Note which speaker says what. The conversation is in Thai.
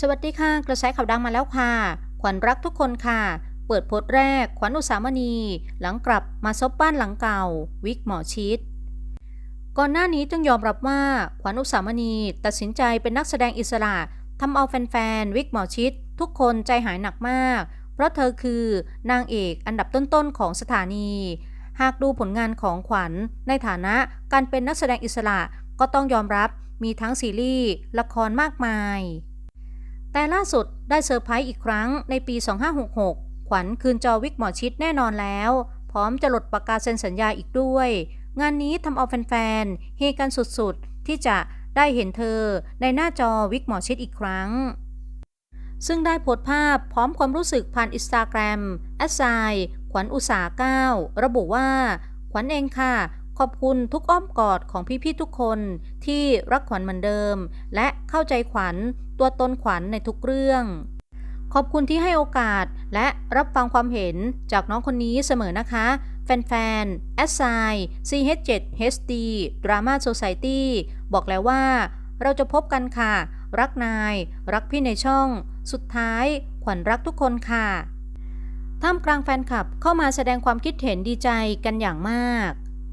Speaker 1: สวัสดีค่ะ กระแสข่าวดังมาแล้วค่ะ ขวัญรักทุกคนค่ะ เปิดโพสต์แรก ขวัญอุสามณี หลังกลับมาซบบ้านหลังเก่า วิกหมอชิด ก่อนหน้านี้ต้องยอมรับว่า ขวัญอุสามณีตัดสินใจเป็นนักแสดงอิสระทำเอาแฟนๆ วิกหมอชิด ทุกคนใจหายหนักมาก เพราะเธอคือนางเอกอันดับต้นๆ ของสถานี หากดูผลงานของขวัญในฐานะการเป็นนักแสดงอิสระก็ต้องยอมรับมีทั้งซีรีส์ละครมากมาย แต่ล่าสุดได้เซอร์ไพรส์อีกครั้งในปี 2566 ขวัญคืนจอวิกหมอชิดแน่นอนแล้ว พร้อมจะหลดปากกาเซ็นสัญญาอีกด้วย งานนี้ทำเอาแฟนๆเฮกันสุดๆ ที่จะได้เห็นเธอในหน้าจอวิกหมอชิดอีกครั้ง ซึ่งได้โพสต์ภาพพร้อมความรู้สึกผ่านอินสตาแกรมแอดไซขวัญอุตสาหก้าระบุว่า ขวัญเองค่ะ ขอบคุณทุกอ้อมกอดของพี่ๆทุกคนที่รักขวัญเหมือนเดิม และเข้าใจขวัญตัวตนขวัญในทุกเรื่อง ขอบคุณที่ให้โอกาสและรับฟังความเห็นจากน้องคนนี้เสมอนะคะ แฟนๆ s i CH7HD Drama Society บอกแล้วว่า เราจะพบกันค่ะ รักนาย รักพี่ในช่อง สุดท้ายขวัญรักทุกคนค่ะท่ามกลางแฟนคลับเข้ามาแสดงความคิดเห็นดีใจกันอย่างมาก